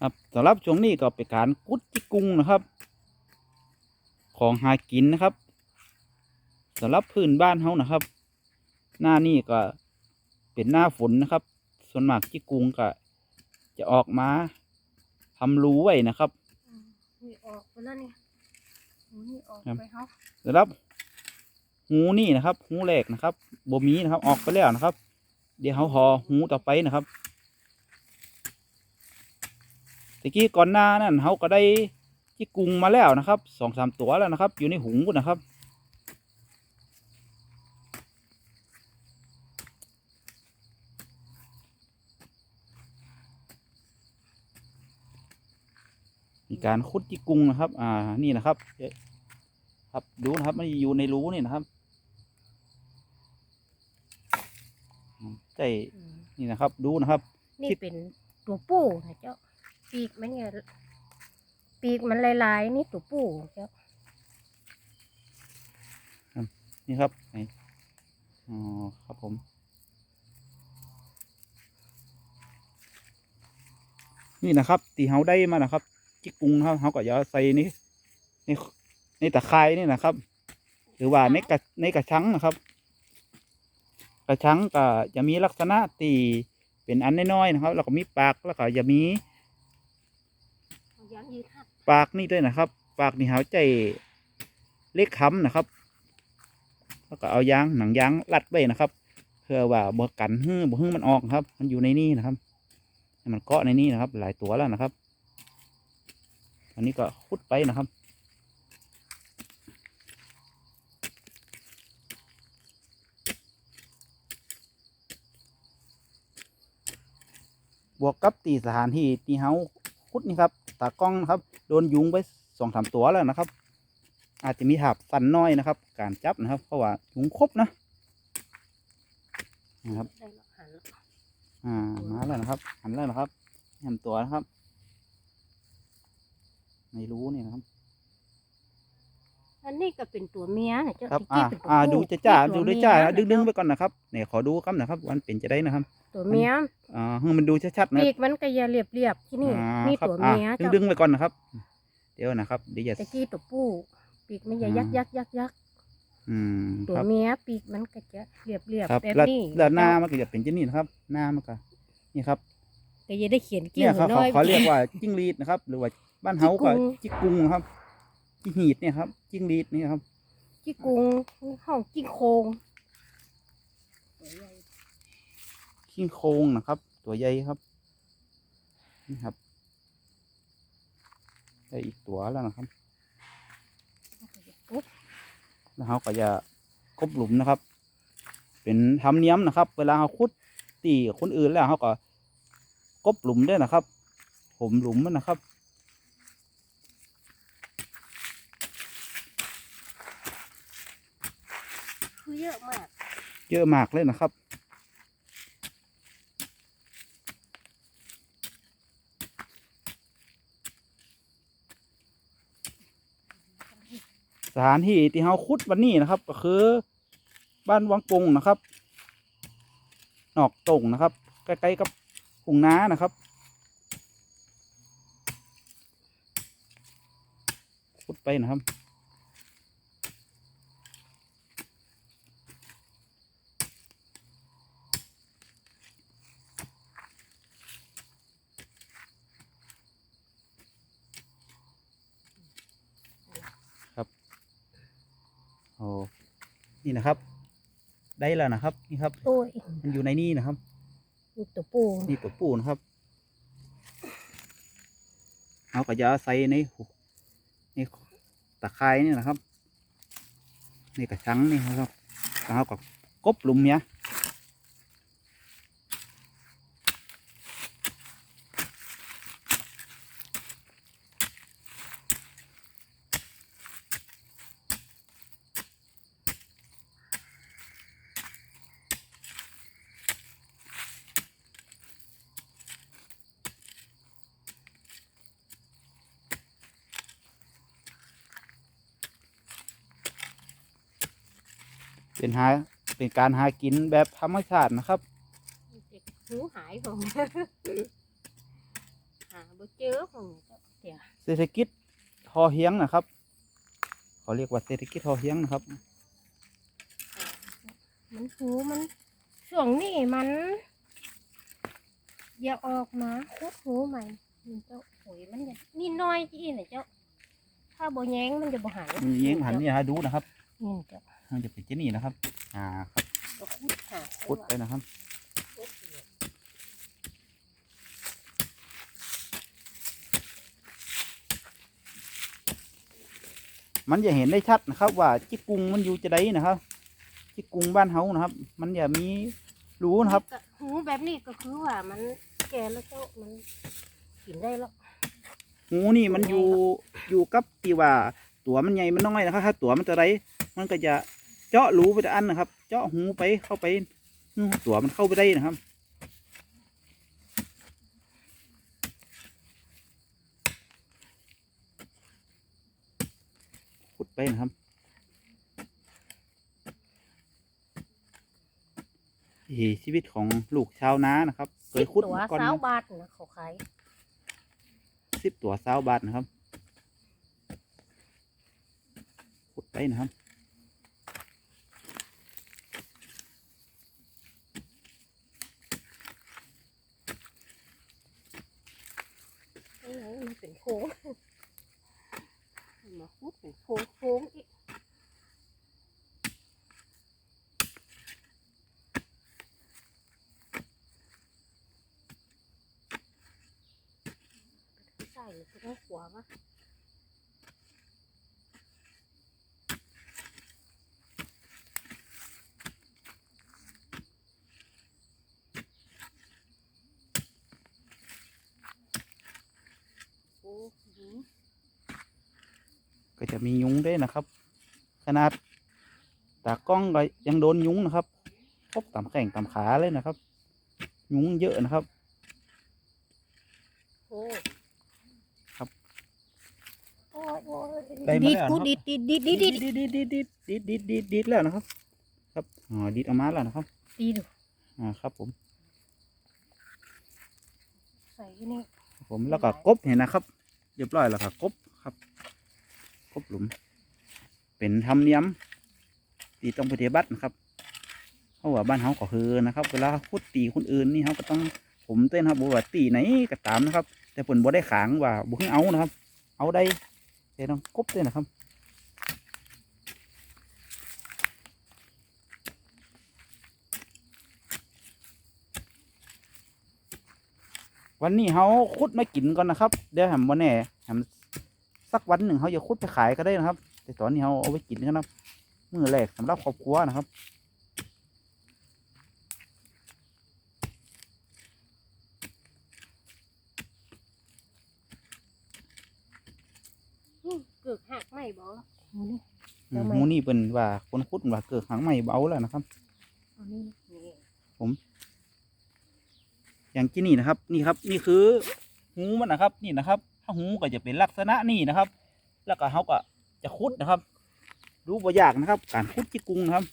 ครับสำหรับช่วงนี้ก็เป็นการกุดจิกกุงนะครับ ของหากินนะครับสำหรับพื้นบ้านเขานะครับ หน้านี่ก็เป็นหน้าฝนนะครับ ส่วนมากจิกกุงก็จะออกมาทำรูไว้นะครับอืมนี่ออกไปแล้วนี่หูนี่ออกครับไปเขาสำหรับหูนี่นะครับ หูแรกนะครับบ่มีนะครับ ออกไปแล้วนะครับ เดี๋ยวเขาหอหูต่อไปนะครับ ตะกี้ก่อนหน้านั่นเขาก็ได้จิกกุงมาแล้วนะครับสองสามตัวแล้วนะครับ อยู่ในหุงพุนะครับ มีการคุดจิกกุงนะครับ อ่านี่นะครับครับดูนะครับมันอยู่ในรูนี่นะครับใจอืมนี่นะครับ ดูนะครับ นี่เป็นตัวปูนะเจ้า ปีกมันเนี่ยปีกมันลายๆ นี่ตัวปูเจ้านี่ครับไหนอ๋อครับผม นี่นะครับตีเฮาได้มานะครับ จิกกุงครับเฮาก็จะเอาใส่นี่ในในตะไคร้นี่นะครับ หรือว่าในกระในกระชังนะครับ กระชังก็จะมีลักษณะตีเป็นอันน้อยๆนะครับ แล้วก็มีปากแล้วก็จะมี เอาย้อนยืดหัก ปากนี่ด้วยนะครับ ปากนี่เฮาใจเล็กค้ำนะครับ แล้วก็เอายางหนังยางรัดไว้นะครับ เพื่อว่าบ่กันหื้อบ่หื้อมันออกครับ มันอยู่ในนี่นะครับ มันเกาะในนี่นะครับ หลายตัวแล้วนะครับ อันนี้ก็ขุดไปนะครับบวกกับตีสถานที่ที่เฮาขุดนี่ครับ ตากล้องนะครับ โดนยุงไปสองสามตัวแล้วนะครับ อาจจะมีหาบสั่นน้อยนะครับ การจับนะครับ เพราะว่ายุงครบนะนะครับอ่ามาแล้วนะครับ หันแล้วนะครับทำตัวนะครับ ไม่รู้เนี่ยนะครับ อันนี้ก็เป็นตัวเมียนะเจ้าครับที่อ่าเป็นตัวอ่าผู้ดูจ้าจ้านี่ดูตัวด้วยจ้าเมียนะดึงดึงเจ้าไปก่อนนะครับเนี่ยขอดูครับนะครับวันเป็นจะได้นะครับ ตัวเมียอ่าให้มันดูชัดๆนะปีกมันก็อย่าเรียบเรียบๆที่นี่อ่านี่ครับตัวอ่าเมียดึงเจ้าดึงไปก่อนนะครับ เดี๋ยวนะครับเดี๋ยวอย่าตะกี้ตัวผู้ปีกมันอย่าอ่ายัยักยักยักยักอืมตัวครับเมียปีกมันก็จะเรียบเรียบครับแบบแล้วนี้แล้วหน้ามันก็จะเป็นเช่นนี้นะครับ หน้ามันก็นี่ครับก็อย่าได้เขียนกิ้งเนี่ยเขาน้เขาอยเขาเรียกว่าจิ้งรีดนะครับ หรือว่าบ้านเฮาก็จิกกุงนะครับ จิ้งหีดเนี่ยครับ จิ้งรีดนี่ครับกิ้งกุงห้องกิ้งโคงขี้โครงนะครับ ตัวใหญ่ครับ นี่ครับ ได้อีกตัวแล้วนะครับปุ๊บแล้วเขาก็จะกบหลุมนะครับ เป็นธรรมเนียมนะครับ เวลาเขาขุดตีคนอื่นแล้วเขาก็กบหลุมด้วยนะครับ ผมหลุมมันนะครับ คือเยอะมาก เยอะมากเลยนะครับ สถานที่ที่เราขุดวันนี้นะครับ ก็คือ บ้านวังปงนะครับ นอกตรงนะครับ ใกล้ๆกับหุงน้านะครับขุดไปนะครับ โอ้ นี่นะครับ ได้แล้วนะครับ นี่ครับ โอ้ยมันอยู่ในนี่นะครับ นี่ตัวปูนี่ตัวปูนะครับเอาก็จะใส่ในหุในตะไคร้นี่นะครับนี่กระชังนี่นะครับแล้วเอาก็กบหลุมเนี้ย เป็นหาเป็นการหากินแบบธรรมชาตินะครับหูหายผมหาาบ่เจอของเจ้าเดี๋ยวเศรษฐกิจพอเฮียงนะครับเขาเรียกว่าเศรษฐกิจพอเฮียงนะครับ มันหูมันช่วงนี้มัน อย่าออกมาคุดหูใหม่มันเจ้าโอยมันจะนี่น้อยจีน่ะเจ้า ถ้าบ่แย้งมันจะบ่หันมันเยียงหันนี่ฮะดูนะครับนี่เจ้า มันจะเป็นเจนี่นะครับ อ่าครับก็คุดหาพุดไปนะครับคุดอยู่มันจะเห็นได้ชัดนะครับ ว่าจิกกุงมันอยู่จะไดนะครับ จิกกุงบ้านเฮานะครับ มันจะมีรู้นะครับก็หูแบบนี้ก็คือว่ามันแก่แล้วเจ้ามันกินได้แล้วหูนี่มันอยู่อยู่กับที่ว่า ตัวมันใหญ่มันน้อยนะครับถ้าตัวมันจะไรมันก็จะ เจาะรูไปแต่อันนะครับ เจาะหูไปเข้าไปอืมตัวมันเข้าไปได้นะครับขุดไปนะครับวิถีชีวิตของลูกชาวนานะครับเคยขุดตัวมาก่อนสาวนะบาทนะเขาขายสิบตัวสาวบาทนะครับขุดไปนะครับ นี่ไง มันเป็นโค้งมาคุดเป็นโค้งโค้งอีกใส่เลยต้องขวมาวะโอ้โห ก็จะมียุงด้วยนะครับ ขนาดตากล้องก็ยังโดนยุงนะครับพบตามแข่งตามขาเลยนะครับ ยุงเยอะนะครับโอ้ครับโอ้ยโอ้ยได้มาดีดแล้วกูครับดีดดีดดีดดีดดีดดีดดีดดีดดีดดีดดีดดีดแล้วนะครับ ครับอ๋อดีดออกมาแล้วนะครับดีดูอ่าครับผมใส่อยู่นี่ครับผมแล้วก็กบเห็นนะครับเรียบร้อยแล้วครับกบ ครบหลุม เป็นธรรมเนียมที่ต้องปฏิบัตินะครับเพราะว่าบ้านเฮาก็คือนะครับ เวลาขุดตีคนอื่นนี่เขาก็ต้องผมเต้นครับบอกว่าตีไหนก็ตามนะครับ แต่ผลบ่ได้ขางว่าบุให้เอานะครับ เอาได้แต่ต้องกบด้วยนะครับวันนี้เขาขุดมากินก่อนนะครับ เดี๋ยวแหมวันแน่แหม สักวันหนึ่งเขาจะขุดไปขายก็ได้นะครับ แต่ตอนนี้เขาเอาไว้กินกันนะครับมื้อแรกสำหรับครอบครัวนะครับนี่เกือกหักไม่บอกนี่อืมทำไมหมูนี่เป็นว่าคนขุดว่าเกิดหางใหม่เบาแล้วนะครับเอานี่นี่อย่างที่นี่นะครับ นี่ครับ นี่คือหูมันนะครับ นี่นะครับถ้า หูก็จะเป็นลักษณะนี่นะครับ แล้วก็เขาก็จะขุดนะครับรู้บ่ยากนะครับ การขุดจิกุงนะครับ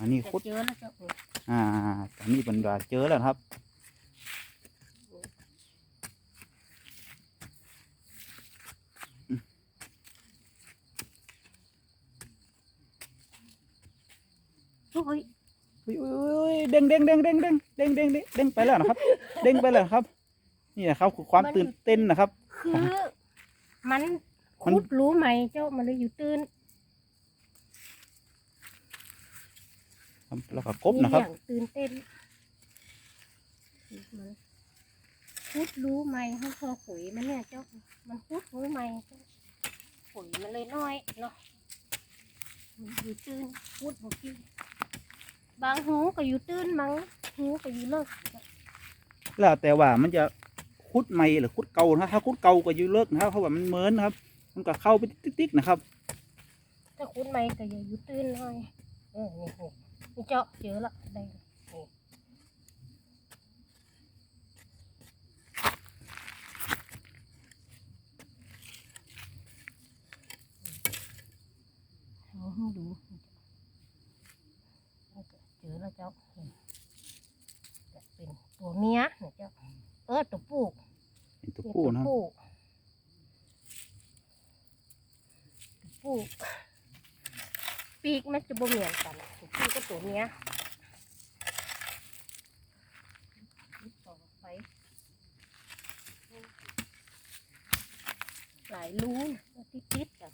อันนี้จะขุดเจอแล้วเจ้าอ่าอันนี้เป็นว่าเจอแล้วนะครับโอ้ย อุ้ยอุ้ยเด้งเด้งเด้งเด้งเด้งเด้งเด้งเด้งเด้งไปแล้วนะครับ เด้งไปแล้วนะครับ นี่นะครับคือความตื่นเต้นนะครับ คือ มันคุดรู้ไหมเจ้ามันเลยอยู่ตื้นแล้วก็กบนะครับตื่นเต้นมันคุดรู้ไหมเขาพอขุยมันเนี่ยเจ้ามันคุดรู้ไหมขุยมันเลยน้อยเนาะมันอยู่ตื้นคุดบกิน บางหูก็อยู่ตื้นบางหูก็อยู่เลิกเจ้าแล้วแต่ว่ามันจะคุดใหม่หรือคุดเก่านะครับถ้าคุดเก่าก็อยูเลิกนะครับเพราะว่ามันเหมือนนะครับ มันก็เข้าไปติ๊กๆนะครับ ถ้าคุดไหมก็อย่าอยู่ตื้นหน่อยเออนี่นี่นี่เจาะเจอละได้ ละนี่เอาให้ดูเจอแล้วเจ้าเมียนะเจ้าเออตัวผู้เป็นตัวผู้นะครับตัวผู้ปีกมันจะบ่เหมือนกันตัวผู้กับตัวเมียต่อไปหลายรูนะติดติดๆกัน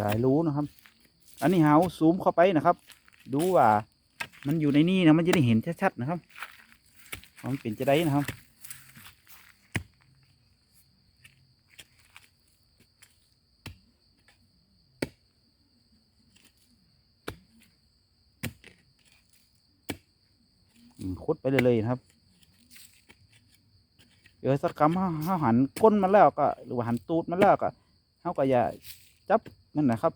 หลายรู้นะครับ อันนี้เฮาซูมเข้าไปนะครับ ดูว่ามันอยู่ในนี่นะมันจะได้เห็นชัดๆนะครับมันเป็นจะได้นะครับ คุดไปเลยๆนะครับ เดี๋ยวสักคำเขาเขาหันก้นมาแล้วก็ หรือว่าหันตูดมาแล้วก็เขาก็อย่าจับ มันนะครับ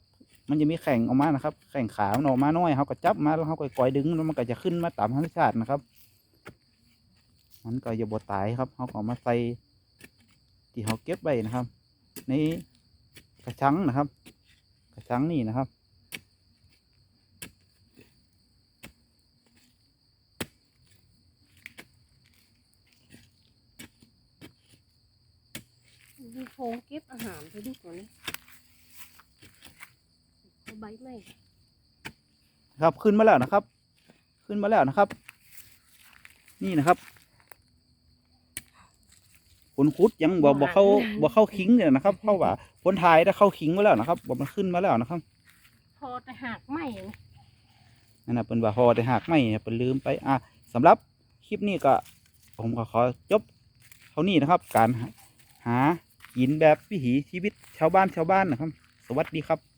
มันจะมีแข่งออกมานะครับ แข่งขามันออกมาน้อยเขาก็จับมาแล้วเขาก็ก่อยดึงแล้วมันก็จะขึ้นมาตามธรรมชาตินะครับ มันก็จะบดตายครับเขาก็เอมาใส่ที่เขาเก็บไว้นะครับ ในกระชังนะครับ กระชังนี่นะครับมีโพงเก็บอาหารไปดิกว่านี้เอา ใบไม้ครับขึ้นมาแล้วนะครับ ขึ้นมาแล้วนะครับ นี่นะครับผลคุดยังบอกบอกเข้าบอกเข้าคิงเลยนะครับ เข้าว่าผลทายถ้าเข้าคิงมาแล้วนะครับบอกมันขึ้นมาแล้วนะครับพอแต่หากไม้นี่นั่นนะเป็นว่าฮอแต่หากไม่เนี่ยเป็นลืมไปอะสำหรับคลิปนี้ก็ผมก็ขอจบเท่านี้นะครับ การหากินแบบวิถีชีวิตชาวบ้านชาวบ้านนะครับ สวัสดีครับ